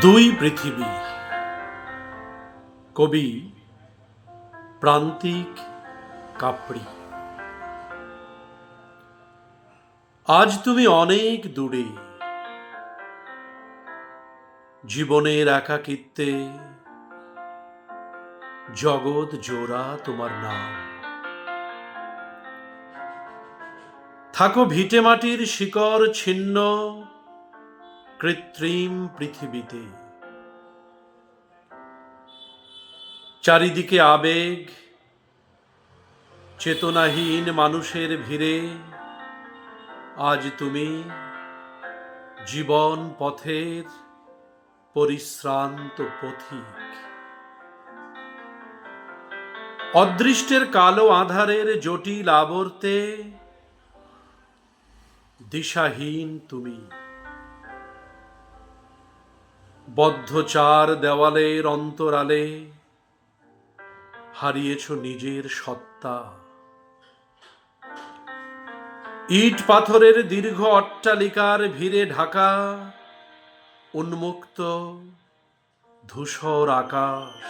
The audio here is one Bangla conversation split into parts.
দুই পৃথিবী। কবি প্রান্তিক কাপড়ি। আজ তুমি অনেক দূরে। জীবনের একাকিত্বে জগৎ জোড়া তোমার নাম। থাকো ভিটে মাটির শিকড় ছিন্ন কৃত্রিম পৃথিবীতে। চারিদিকে আবেগ, চেতনাহীন মানুষের ভিড়ে, আজ তুমি জীবন পথের পরিশ্রান্ত পথিক। অদৃষ্টের কালো আধারের জটিল আবর্তে দিশাহীন তুমি। বদ্ধ চার দেওয়ালের অন্তরালে হারিয়েছ নিজের সত্তা। ইট পাথরের দীর্ঘ অট্টালিকার ভিড়ে ঢাকা, উন্মুক্ত ধূসর আকাশ।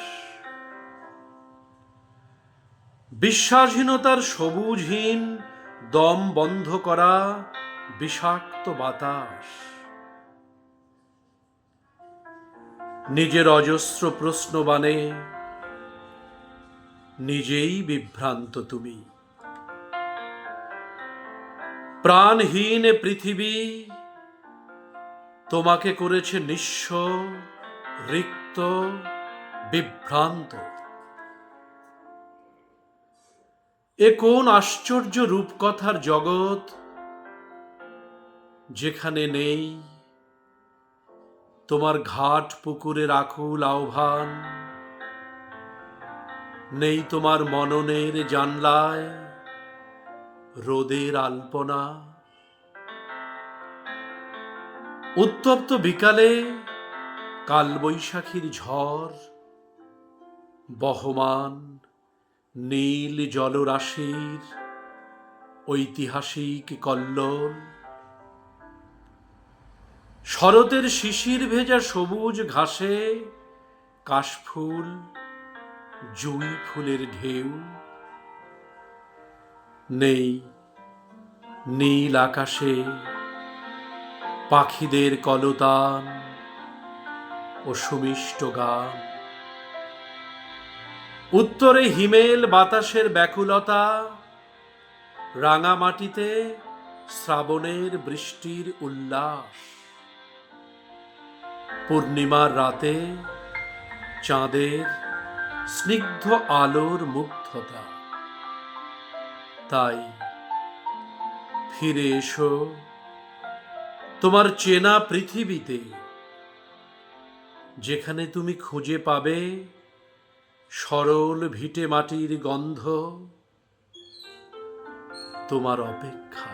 বিশ্বাসহীনতার সবুজহীন দম বন্ধ করা বিষাক্ত বাতাস। নিজের অজস্র প্রশ্ন প্রশ্নবাণে নিজেই বিভ্রান্ত তুমি। প্রাণহীন পৃথিবী তোমাকে করেছে নিঃস্ব, রিক্ত, বিভ্রান্ত। এ কোন আশ্চর্য রূপকথার জগৎ যেখানে নেই তোমার ঘাট পুকুরের আকুল আহ্বান, নেই তোমার মননের জানলায় রোদের আলপনা। উত্তপ্ত বিকালে কালবৈশাখীর ঝড়, বহমান নীল জলরাশির ঐতিহাসিক কল্লোল। শরতের শিশির ভেজা সবুজ ঘাসে, কাশফুল, জুই ফুলের ঢেউ। নেই নীল আকাশে পাখিদের কলতান ও সুমিষ্ট গান। উত্তরে হিমেল বাতাসের ব্যাকুলতা, রাঙামাটিতে শ্রাবণের বৃষ্টির উল্লাস। পূর্ণিমার রাতে চাঁদের স্নিগ্ধ আলোর মুগ্ধতা। তাই ফিরে এসো তোমার চেনা পৃথিবীতে, যেখানে তুমি খুঁজে পাবে সরল ভিটে মাটির গন্ধ। তোমার অপেক্ষা।